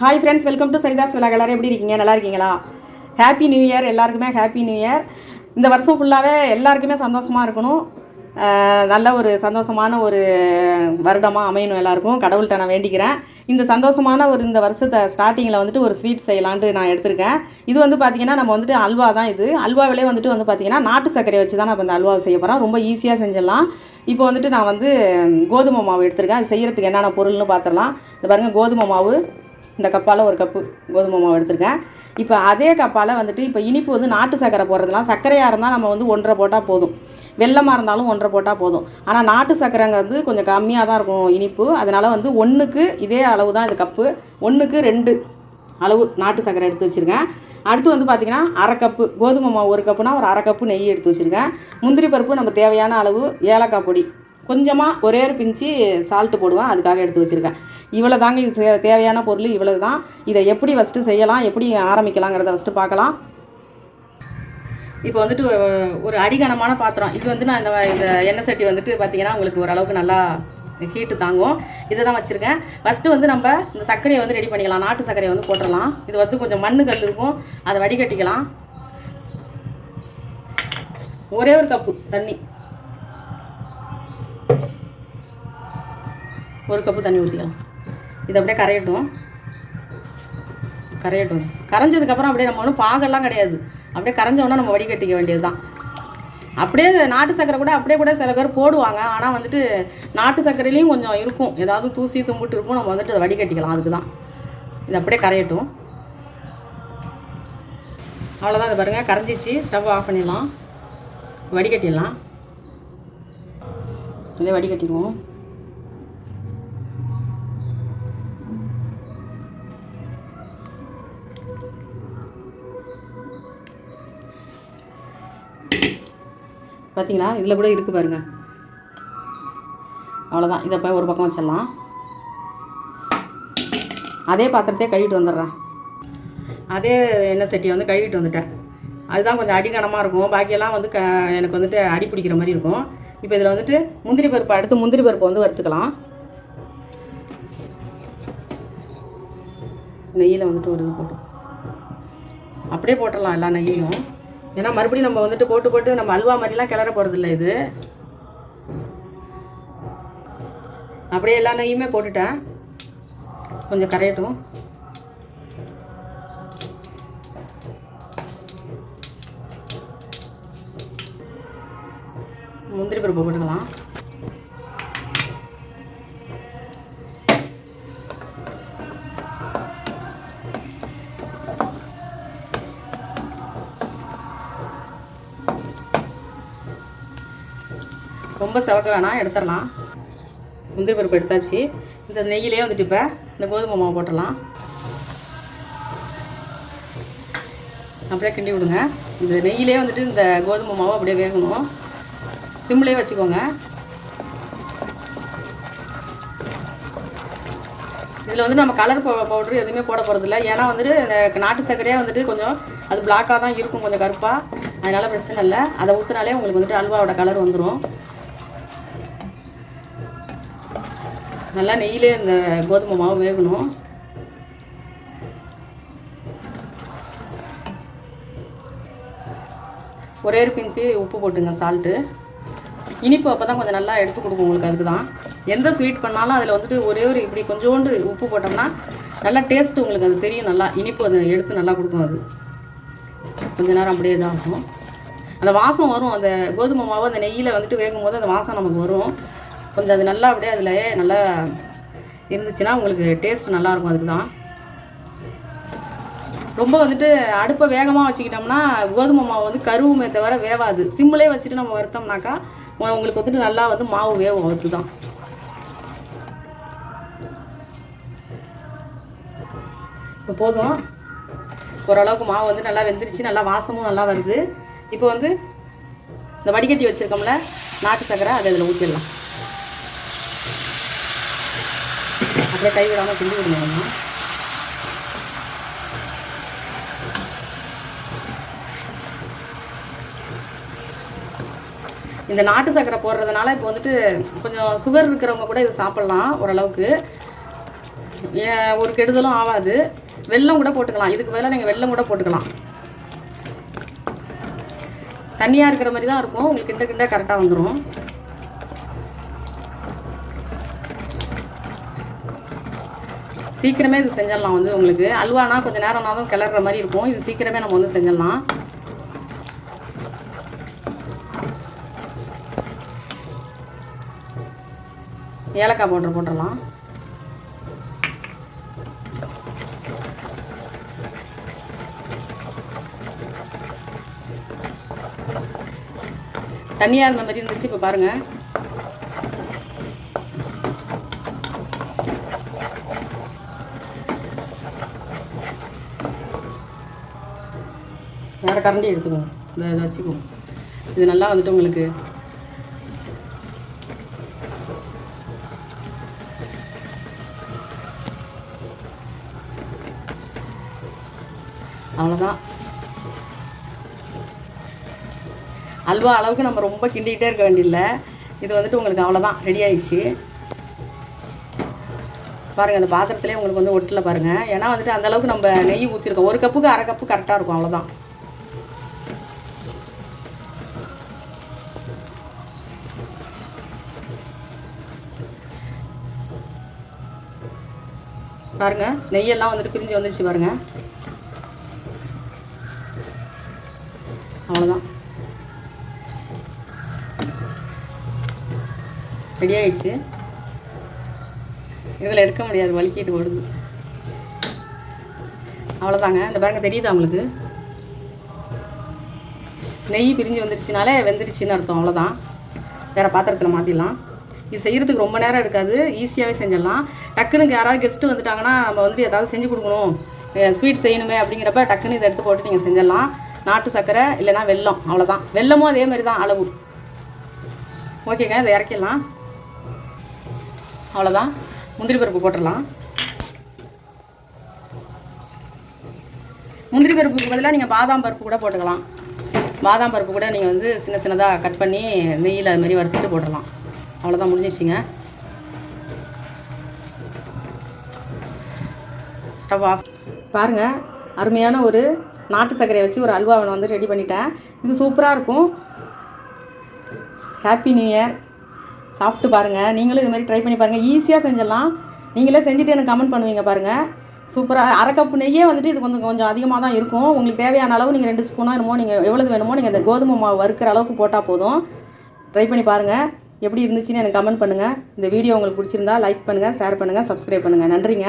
Hi friends welcome to Saritha's விழா எல்லாரும் எப்படி இருக்கீங்க? நல்லா இருக்கீங்களா? ஹாப்பி நியூ இயர் எல்லாருக்குமே ஹாப்பி நியூ இயர் இந்த வருஷம் ஃபுல்லாகவே எல்லாருக்குமே சந்தோஷமாக இருக்கணும். நல்ல ஒரு சந்தோஷமான ஒரு வருடமாக அமையணும் எல்லாருக்கும். கடவுள்கிட்ட நான் வேண்டிக்கிறேன். இந்த சந்தோஷமான ஒரு இந்த வருஷத்தை ஸ்டார்டிங்கில் வந்துட்டு ஒரு ஸ்வீட் செய்யலான்ட்டு நான் எடுத்திருக்கேன். இது வந்து பார்த்திங்கன்னா நம்ம வந்துட்டு அல்வா தான் இது. அல்வாவிலே வந்துட்டு வந்து பார்த்திங்கன்னா நாட்டு சர்க்கரையை வச்சு தான் நான் இப்போ இந்த அல்வா செய்ய போகிறேன் ரொம்ப ஈஸியாக செஞ்சிடலாம். இப்போ வந்துட்டு நான் வந்து கோதுமை மாவு எடுத்திருக்கேன். அது செய்கிறதுக்கு என்னென்ன பொருள்னு பார்த்துடலாம் இந்த பாருங்கள் கோதுமை மாவு இந்த கப்பால் ஒரு கப்பு கோதுமை மாவு எடுத்திருக்கேன். இப்போ அதே கப்பால் வந்துட்டு இப்போ இனிப்பு வந்து நாட்டு சர்க்கரை போடுறதுலாம் சர்க்கரையாக இருந்தால் நம்ம வந்து ஒன்றரை போட்டால் போதும். வெள்ளமாக இருந்தாலும் ஒன்றரை போட்டால் போதும். ஆனால் நாட்டு சர்க்கரைங்கிறது கொஞ்சம் கம்மியாக தான் இருக்கும் இனிப்பு. அதனால் வந்து ஒன்றுக்கு இதே அளவு தான் இது கப்பு. ஒன்றுக்கு ரெண்டு அளவு நாட்டு சர்க்கரை எடுத்து வச்சுருக்கேன். அடுத்து வந்து பார்த்திங்கன்னா அரை கப்பு கோதுமை மாவு ஒரு கப்புனா ஒரு அரை கப்பு நெய் எடுத்து வச்சுருக்கேன். முந்திரி பருப்பு நம்ம தேவையான அளவு ஏலக்காய் பொடி கொஞ்சமாக ஒரே ஒரு பிஞ்சு சால்ட்டு போடுவேன். அதுக்காக எடுத்து வச்சுருக்கேன். இவ்வளோ தாங்க இது தே- தேவையான பொருள். இவ்வளோ தான். இதை எப்படி ஃபஸ்ட்டு செய்யலாம்? எப்படி ஆரம்பிக்கலாங்கிறத ஃபஸ்ட்டு பார்க்கலாம். இப்போ வந்துட்டு ஒரு அடிகனமான பாத்திரம். இது வந்து நான் இந்த இந்த எண்ணெய் சட்டி வந்துட்டு பார்த்தீங்கன்னா உங்களுக்கு ஓரளவுக்கு நல்லா ஹீட்டு தாங்கும். இதை தான் வச்சுருக்கேன். ஃபஸ்ட்டு வந்து நம்ம இந்த சர்க்கரையை வந்து ரெடி பண்ணிக்கலாம். நாட்டு சர்க்கரையை வந்து போட்டுடலாம். இது வந்து கொஞ்சம் மண்ணு கல் இருக்கும். அதை வடிகட்டிக்கலாம். ஒரே ஒரு கப்பு தண்ணி. ஒரு கப்பு தண்ணி ஊற்றிக்கலாம் இது அப்படியே கரையட்டும். கரையட்டும். கரைஞ்சதுக்கப்புறம் அப்படியே நம்ம ஒன்றும் பாகெல்லாம் கிடையாது. அப்படியே கரைஞ்சோன்னா நம்ம வடிகட்டிக்க வேண்டியது தான் அப்படியே நாட்டு சர்க்கரை கூட அப்படியே கூட சில பேர் போடுவாங்க. ஆனால் வந்துட்டு நாட்டு சர்க்கரையிலையும் கொஞ்சம் இருக்கும். ஏதாவது தூசி தும்பிட்டு இருக்கும். நம்ம வந்துட்டு அதை வடிகட்டிக்கலாம். அதுக்கு தான் இது அப்படியே கரையட்டும். அவ்வளோதான் இது பாருங்கள் கரைஞ்சிச்சு. ஸ்டவ் ஆஃப் பண்ணிடலாம். வடிகட்டிடலாம். இதே வடிகட்டிடுவோம். பார்த்தீங்களா இதில் கூட இருக்குது பாருங்கள் அவ்வளோதான் இதை போய் ஒரு பக்கம் வச்சிடலாம். அதே பாத்திரத்தையே கழுவிட்டு வந்துடுறேன். அதே எண்ணெய் சட்டியை வந்து கழுவிட்டு வந்துட்டேன். அதுதான் கொஞ்சம் அடிகனமாக இருக்கும். பாக்கியெல்லாம் வந்து க எனக்கு வந்துட்டு அடி பிடிக்கிற மாதிரி இருக்கும். இப்போ இதில் வந்துட்டு முந்திரி பருப்பு அடுத்து முந்திரி பருப்பு வந்து வறுத்துக்கலாம். நெய்யில் வந்துட்டு ஒரு இது போட்டு அப்படியே போட்டுடலாம் எல்லா நெய்யையும் ஏன்னா மறுபடியும் நம்ம வந்துட்டு போட்டு போட்டு நம்ம அல்வா மாதிரிலாம் கிளற போகிறதில்ல இது. அப்படியே எல்லா நெய்யுமே போட்டுட்டேன். கொஞ்சம் கரையட்டும். முந்திரி பருப்பு போட்டுக்கலாம். ரொம்ப செவக்க வேணாம் எடுத்துடலாம். முந்திரி பருப்பு எடுத்தாச்சு. இந்த நெய்யிலே வந்துட்டு இப்போ இந்த கோதுமை மாவு போட்டுடலாம். அப்படியே கிண்டி விடுங்க. இந்த நெய்யிலே வந்துட்டு இந்த கோதுமை மாவு அப்படியே வேகணும். சிம்லேயே வச்சுக்கோங்க. இதில் வந்து நம்ம கலர் பவுடர் எதுவுமே போட போகிறதில்ல ஏன்னா வந்துட்டு இந்த நாட்டு சர்க்கரையே வந்துட்டு கொஞ்சம் அது பிளாக்காக தான் இருக்கும் கொஞ்சம் கருப்பாக அதனால் பிரச்சனை இல்லை. அதை ஊற்றினாலே உங்களுக்கு வந்துட்டு அல்வாவோட கலர் வந்துடும் நல்லா நெய்யிலே இந்த கோதுமை மாவு வேகணும். ஒரே ஒரு பிஞ்சு உப்பு போட்டுங்க சால்ட்டு இனிப்பு அப்போ தான் கொஞ்சம் நல்லா எடுத்து கொடுக்கும் உங்களுக்கு அதுக்கு தான் எந்த ஸ்வீட் பண்ணாலும் அதில் வந்துட்டு ஒரே ஒரு இப்படி கொஞ்சோண்டு உப்பு போட்டோம்னா நல்லா டேஸ்ட்டு உங்களுக்கு அது தெரியும் நல்லா இனிப்பு அதை எடுத்து நல்லா கொடுக்கும் அது. கொஞ்ச நேரம் அப்படியே இதாகும். அந்த வாசம் வரும் அந்த கோதுமை மாவு அந்த நெய்யில் வந்துட்டு வேகும் போது அந்த வாசம் நமக்கு வரும். கொஞ்சம் அது நல்லா அப்படியே அதில் நல்லா இருந்துச்சுன்னா உங்களுக்கு டேஸ்ட் நல்லாயிருக்கும் அதுக்கு தான் ரொம்ப வந்துட்டு அடுப்பை வேகமாக வச்சுக்கிட்டோம்னா கோதுமை மாவு வந்து கருவுமே தவிர வேவாது. சிம்மிலே வச்சுட்டு நம்ம வறுத்தோம்னாக்கா உங்களுக்கு வந்துட்டு நல்லா வந்து மாவு வேவும் அதுக்கு தான் இப்போ போதும். ஓரளவுக்கு மாவு வந்து நல்லா வெந்துருச்சு நல்லா வாசமும் நல்லா வருது. இப்போ வந்து இந்த வடிகட்டி வச்சுருக்கோம்ல நாட்டு சக்கரை அதை இதில் ஊற்றிடலாம் அப்படியே கை விடாமல் கிண்டி விடுங்க இந்த நாட்டு சக்கரை போடுறதுனால இப்போ வந்துட்டு கொஞ்சம் சுகர் இருக்கிறவங்க கூட இது சாப்பிட்லாம் ஓரளவுக்கு. ஒரு கெடுதலும் ஆகாது. வெள்ளம் கூட போட்டுக்கலாம். இதுக்கு பதிலாக நீங்கள் வெள்ளம் கூட போட்டுக்கலாம். தண்ணியாக இருக்கிற மாதிரி தான் இருக்கும். உங்களுக்கு கிண்ட கிண்ட கரெக்டாக வந்துடும் சீக்கிரமே இது செஞ்சிடலாம் வந்து உங்களுக்கு. அல்வானா கொஞ்சம் நேரம்னாலும் கிளற மாதிரி இருக்கும். இது சீக்கிரமே நம்ம வந்து செஞ்சிடலாம். ஏலக்காய் பவுடர் போட்டுடலாம். தண்ணியாக இருந்த மாதிரி இருந்துச்சு இப்போ பாருங்கள் வேறு கரண்டி எடுத்துக்கோங்க. இந்த இதை வச்சுக்கோங்க. இது நல்லா வந்துட்டு உங்களுக்கு அவ்வளோதான் அல்வா அளவுக்கு நம்ம ரொம்ப கிண்டிக்கிட்டே இருக்க வேண்டியதில்லை இது வந்துட்டு உங்களுக்கு அவ்வளோதான் ரெடி ஆயிடுச்சு. பாருங்கள் அந்த பாத்திரத்துலேயே உங்களுக்கு வந்து ஒட்டில் பாருங்கள் ஏன்னா வந்துட்டு அந்த அளவுக்கு நம்ம நெய் ஊற்றிருக்கோம் ஒரு கப்புக்கு அரை கப்பு கரெக்டாக இருக்கும். அவ்வளோதான் பாருங்க நெய்யெல்லாம் வந்துட்டு பிரிஞ்சு வந்துடுச்சு பாருங்க. அவ்வளோதான் ரெடி ஆயிடுச்சு. இதில் எடுக்க முடியாது வலிக்கிட்டு ஓடுது. அவ்வளோதாங்க இந்த பாருங்க தெரியுதா உங்களுக்கு? நெய் பிரிஞ்சு வந்துருச்சுனாலே வெந்துருச்சுன்னு அர்த்தம் அவ்வளோதான் வேறு பாத்திரத்தில் மாற்றிடலாம் இது செய்கிறதுக்கு ரொம்ப நேரம் இருக்காது ஈஸியாகவே செஞ்சிடலாம். டக்குனுக்கு யாராவது கெஸ்ட்டு வந்துட்டாங்கன்னா நம்ம வந்துட்டு ஏதாவது செஞ்சு கொடுக்கணும். ஸ்வீட் செய்யணுமே அப்படிங்கிறப்ப டக்குன்னு இதை எடுத்து போட்டு நீங்கள் செஞ்சிடலாம். நாட்டு சர்க்கரை இல்லைன்னா வெல்லம் அவ்வளோதான் வெல்லமும் அதே மாதிரி தான் அளவு. ஓகேங்க இதை இறக்கிடலாம். அவ்வளோதான் முந்திரி பருப்பு போட்டுடலாம். முந்திரி பருப்புக்கு பதிலாக நீங்கள் பாதாம் பருப்பு கூட போட்டுக்கலாம். பாதாம் பருப்பு கூட நீங்கள் வந்து சின்ன சின்னதாக கட் பண்ணி நெய்யில் அது மாதிரி வறுத்துட்டு போட்டுடலாம். அவ்வளோதான் முடிஞ்சிச்சிங்க ஸ்டவ் ஆஃப் பாருங்கள் அருமையான ஒரு நாட்டு சர்க்கரையை வச்சு ஒரு அல்வா அவனை வந்து ரெடி பண்ணிட்டேன். இது சூப்பராக இருக்கும். ஹாப்பி நியூ இயர் சாப்பிட்டு பாருங்கள் நீங்களும் இது மாதிரி ட்ரை பண்ணி பாருங்கள் ஈஸியாக செஞ்சிடலாம். நீங்களே செஞ்சுட்டு எனக்கு கமெண்ட் பண்ணுவீங்க பாருங்கள் சூப்பராக அரை கப்பு நெய்யே வந்துட்டு இது கொஞ்சம் கொஞ்சம் அதிகமாக தான் இருக்கும். உங்களுக்கு தேவையான அளவு நீங்கள் ரெண்டு ஸ்பூனாக என்னமோ நீங்கள் எவ்வளவு வேணுமோ நீங்கள் இந்த கோதுமை மாவு வறுக்கிற அளவுக்கு போட்டால் போதும். ட்ரை பண்ணி பாருங்கள் எப்படி இருந்துச்சுன்னு எனக்கு கமெண்ட் பண்ணுங்கள் இந்த வீடியோ உங்களுக்கு பிடிச்சிருந்தா லைக் பண்ணுங்கள் ஷேர் பண்ணுங்கள் சப்ஸ்கிரைப் பண்ணுங்கள் நன்றிங்க.